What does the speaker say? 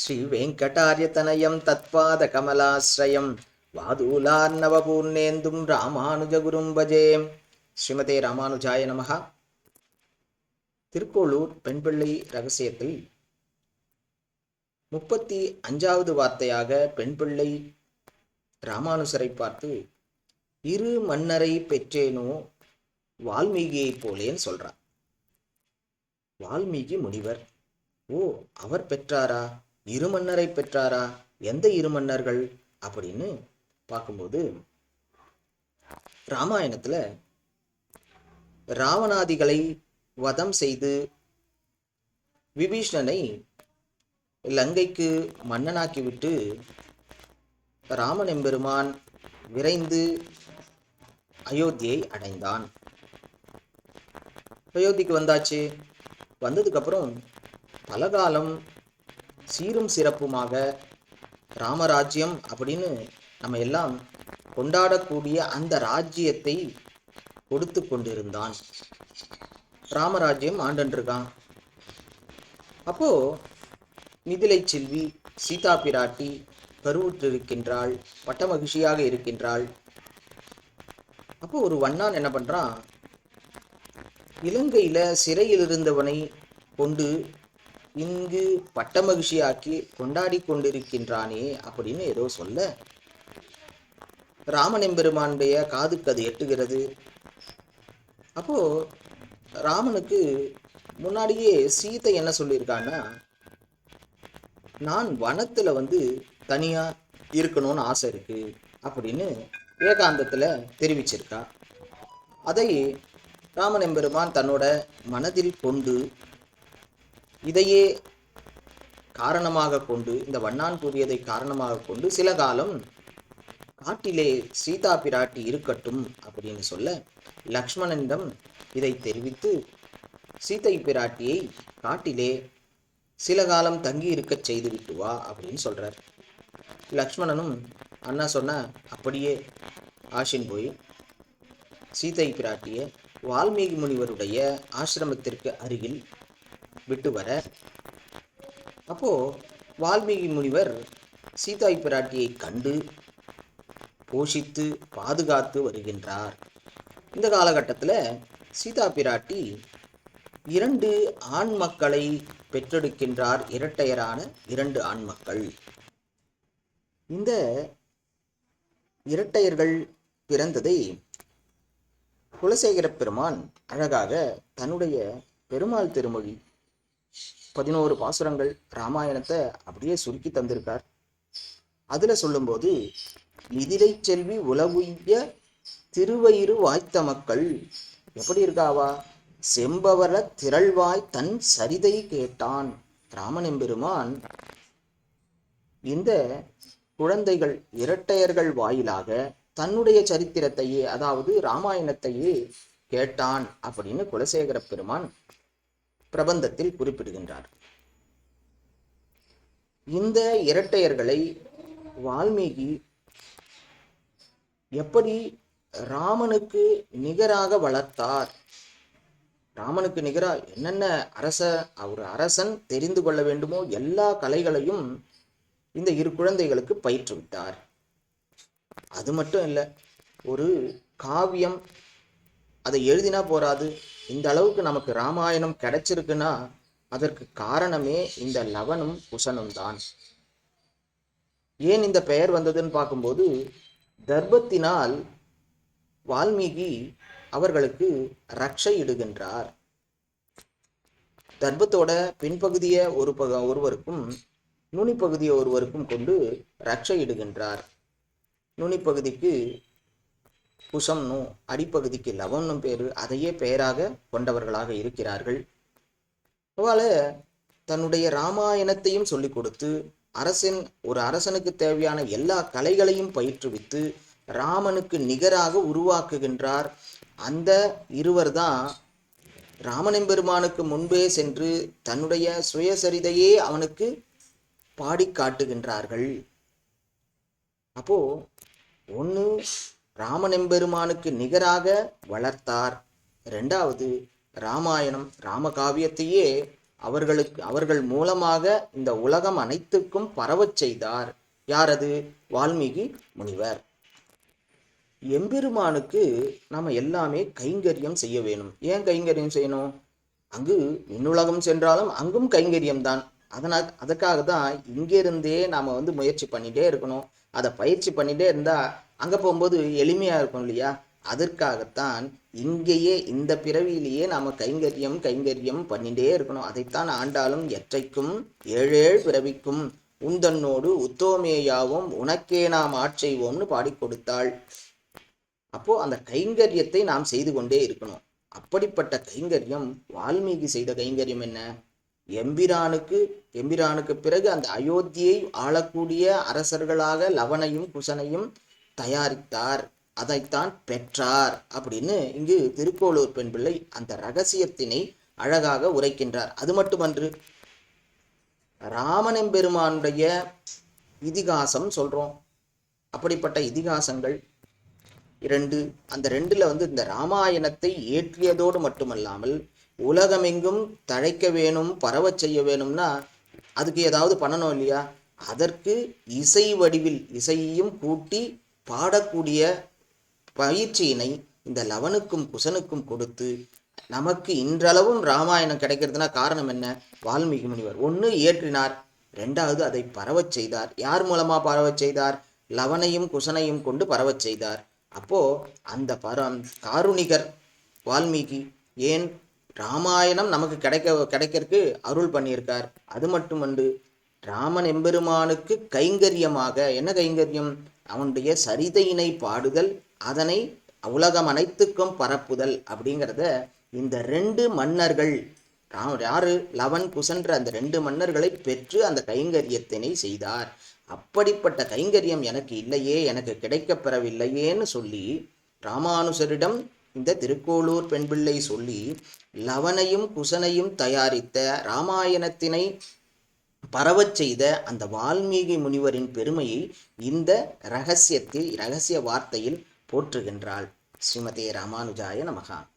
ஸ்ரீவேங்கடாரியதனயம் தத்பாத கமலாசிரயம் வாதூலார்ணவபூர்ணேந்தும் ராமானுஜகுரும் பஜே ஸ்ரீமதே ராமானுஜாய நமகா திருக்கோளூர் பெண்பிள்ளை ரகசியத்தில் முப்பத்தி அஞ்சாவது வார்த்தையாக பெண்பிள்ளை ராமானுசரை பார்த்து இரு மன்னரை பெற்றேனோ வால்மீகியைப் போலேன்னு சொல்றார் வால்மீகி முனிவர் ஓ அவர் பெற்றாரா? இரு மன்னரை பெற்றாரா? எந்த இரு மன்னர்கள் அப்படின்னு பார்க்கும்போது ராமாயணத்துல ராவணாதிகளை வதம் செய்து விபீஷ்ணனை லங்கைக்கு மன்னனாக்கிவிட்டு ராமன் எம்பெருமான் விரைந்து அயோத்தியை அடைந்தான். அயோத்திக்கு வந்தாச்சு. வந்ததுக்கப்புறம் பலகாலம் சீரும் சிறப்புமாக ராமராஜ்யம் அப்படின்னு நம்ம எல்லாம் கொண்டாடக்கூடிய அந்த ராஜ்யத்தை கொடுத்து கொண்டிருந்தான். ராமராஜ்யம் ஆண்டன்றிருக்கான் அப்போ மிதிலை செல்வி சீதா பிராட்டி கருவுற்றிருக்கின்றாள் பட்ட மகிழ்ச்சியாக இருக்கின்றாள். அப்போ ஒரு வண்ணான் என்ன பண்றான்? இலங்கையில சிறையில் இருந்தவனை கொண்டு இங்கு பட்ட மகிழ்ச்சியாக்கி கொண்டாடி கொண்டிருக்கின்றானே அப்படின்னு ஏதோ சொல்ல. ராமனெம்பெருமானுடைய காதுக்கு அது எட்டுகிறது. அப்போ ராமனுக்கு முன்னாடியே சீதை என்ன சொல்லியிருக்கான்னா நான் வனத்துல வந்து தனியா இருக்கணும்னு ஆசை இருக்கு அப்படின்னு ஏகாந்தத்துல தெரிவிச்சிருக்கா. அதை ராமன் எம்பெருமான் தன்னோட மனதில் கொண்டு இதையே காரணமாக கொண்டு இந்த வண்ணான் கூறியதை காரணமாக கொண்டு சில காலம் காட்டிலே சீதா பிராட்டி இருக்கட்டும் அப்படின்னு சொல்ல லக்ஷ்மணனிடம் இதை தெரிவித்து சீதை பிராட்டியை காட்டிலே சில காலம் தங்கி இருக்க செய்து விட்டு வா அப்படின்னு சொல்றார். லக்ஷ்மணனும் அண்ணா சொன்ன அப்படியே ஆஷின் போய் சீதை பிராட்டியை வால்மீகி முனிவருடைய ஆசிரமத்திற்கு அருகில் விட்டு வர அப்போ வால்மீகி முனிவர் சீதாய் பிராட்டியை கண்டு போஷித்து பாதுகாத்து வருகின்றார். இந்த காலகட்டத்தில் சீதா பிராட்டி இரண்டு ஆண் மக்களை பெற்றெடுக்கின்றார். இரட்டையரான இரண்டு ஆண் மக்கள் இந்த இரட்டையர்கள் பிறந்ததை குலசேகர பெருமான் அழகாக தன்னுடைய பெருமாள் திருமொழி பதினோரு பாசுரங்கள் ராமாயணத்தை அப்படியே சுருக்கி தந்திருக்கார். அதுல சொல்லும்போது இதிலை செல்வி உலவுய்ய திருவயிறு வாய்த்த மக்கள் எப்படி இருக்காவா? செம்பவர திரள்வாய் தன் சரிதை கேட்டான். ராமன் எம்பெருமான் இந்த குழந்தைகள் இரட்டையர்கள் வாயிலாக தன்னுடைய சரித்திரத்தையே அதாவது ராமாயணத்தையே கேட்டான் அப்படின்னு குலசேகர பெருமான் பிரபந்தத்தில் குறிப்பிடுகின்றார். இந்த இரட்டையர்களை வால்மீகி எப்படி ராமனுக்கு நிகராக வளர்த்தார்? ராமனுக்கு நிகரா என்னென்ன அரச ஒரு அரசன் தெரிந்து கொள்ள வேண்டுமோ எல்லா கலைகளையும் இந்த இரு குழந்தைகளுக்கு பயிற்றுவித்தார். அது மட்டும் இல்லை ஒரு காவியம் அதை எழுதினா போராது இந்த அளவுக்கு நமக்கு ராமாயணம் கிடைச்சிருக்குன்னா அதற்கு காரணமே இந்த லவனும் குசனும் தான். ஏன் இந்த பெயர் வந்ததுன்னு பார்க்கும்போது தர்பத்தினால் வால்மீகி அவர்களுக்கு ரக்ஷை இடுகின்றார். தர்பத்தோட பின்பகுதியை ஒரு பக ஒருவருக்கும் நுனிப்பகுதியை ஒருவருக்கும் கொண்டு ரக்ஷை இடுகின்றார். நுனிப்பகுதிக்கு குசம்னும் அடிப்பகுதிக்கு லவனும் பேரு அதையே பெயராக கொண்டவர்களாக இருக்கிறார்கள். அதனால தன்னுடைய ராமாயணத்தையும் சொல்லிக் கொடுத்து அரசன் ஒரு அரசனுக்கு தேவையான எல்லா கலைகளையும் பயிற்றுவித்து ராமனுக்கு நிகராக உருவாக்குகின்றார். அந்த இருவர் தான் ராமனெம்பெருமானுக்கு முன்பே சென்று தன்னுடைய சுயசரிதையே அவனுக்கு பாடி காட்டுகின்றார்கள். அப்போ ஒன்று ராமனெம்பெருமானுக்கு நிகராக வளர்த்தார். ரெண்டாவது ராமாயணம் ராமகாவியத்தையே அவர்களுக்கு அவர்கள் மூலமாக இந்த உலகம் அனைத்துக்கும் பரவச் செய்தார். யாரது? வால்மீகி முனிவர். எம்பெருமானுக்கு நம்ம எல்லாமே கைங்கரியம் செய்ய வேணும். ஏன் கைங்கரியம் செய்யணும்? அங்கு விண்ணுலகம் சென்றாலும் அங்கும் கைங்கரியம் தான். அதனால் அதுக்காக தான் இங்கேருந்தே நாம் வந்து முயற்சி பண்ணிகிட்டே இருக்கணும். அதை பயிற்சி பண்ணிகிட்டே இருந்தால் அங்கே போகும்போது எளிமையாக இருக்கும் இல்லையா? அதற்காகத்தான் இங்கேயே இந்த பிறவியிலேயே நாம் கைங்கரியம் கைங்கரியம் பண்ணிகிட்டே இருக்கணும். அதைத்தான் ஆண்டாலும் எற்றைக்கும் ஏழேழு பிறவிக்கும் உந்தன்னோடு உத்தோமேயாவும் உனக்கே நாம் ஆட்செய்வோம்னு பாடி கொடுத்தாள். அப்போ அந்த கைங்கரியத்தை நாம் செய்து கொண்டே இருக்கணும். அப்படிப்பட்ட கைங்கரியம் வால்மீகி செய்த கைங்கரியம் என்ன? எம்பிரானுக்கு எம்பிரானுக்கு பிறகு அந்த அயோத்தியை ஆளக்கூடிய அரசர்களாக லவனையும் குசனையும் தயாரித்தார். அதைத்தான் பெற்றார் அப்படின்னு இங்கு திருக்கோளூர் பெண் பிள்ளை அந்த ரகசியத்தினை அழகாக உரைக்கின்றார். அது மட்டுமன்று ராமனெம்பெருமானுடைய இதிகாசம் சொல்றோம். அப்படிப்பட்ட இதிகாசங்கள் இரண்டு அந்த ரெண்டுல வந்து இந்த ராமாயணத்தை ஏற்றியதோடு மட்டுமல்லாமல் உலகமெங்கும் தழைக்க வேணும் பரவச் செய்ய வேணும்னா அதுக்கு ஏதாவது பண்ணணும் இல்லையா? அதற்கு இசை வடிவில் இசையையும் கூட்டி பாடக்கூடிய பயிற்சியினை இந்த லவனுக்கும் குசனுக்கும் கொடுத்து நமக்கு இன்றளவும் ராமாயணம் கிடைக்கிறதுனா காரணம் என்ன? வால்மீகி முனிவர். ஒன்று இயற்றினார் ரெண்டாவது அதை பரவச் செய்தார். யார் மூலமா பரவச் செய்தார்? லவனையும் குசனையும் கொண்டு பரவச் செய்தார். அப்போ அந்த பரம் காருணிகர் வால்மீகி ஏன் ராமாயணம் நமக்கு கிடைக்க கிடைக்கிறதுக்கு அருள் பண்ணியிருக்கார். அது மட்டுமண்டு ராமன் எம்பெருமானுக்கு கைங்கரியமாக என்ன கைங்கரியம்? அவனுடைய சரிதையினை பாடுதல் அதனை உலகம் அனைத்துக்கும் பரப்புதல் அப்படிங்கிறத இந்த ரெண்டு மன்னர்கள் ராம யாரு? லவன் குசன்ற அந்த ரெண்டு மன்னர்களை பெற்று அந்த கைங்கரியத்தினை செய்தார். அப்படிப்பட்ட கைங்கரியம் எனக்கு இல்லையே எனக்கு கிடைக்கப்பெறவில்லையேன்னு சொல்லி ராமானுசரிடம் இந்த திருக்கோளூர் பெண்பிள்ளை சொல்லி லவனையும் குசனையும் தயாரித்த ராமாயணத்தினை பரவச் செய்த அந்த வால்மீகி முனிவரின் பெருமையை இந்த ரகசியத்தில் ரகசிய வார்த்தையில் போற்றுகின்றாள். ஸ்ரீமதே ராமானுஜாய நமகா.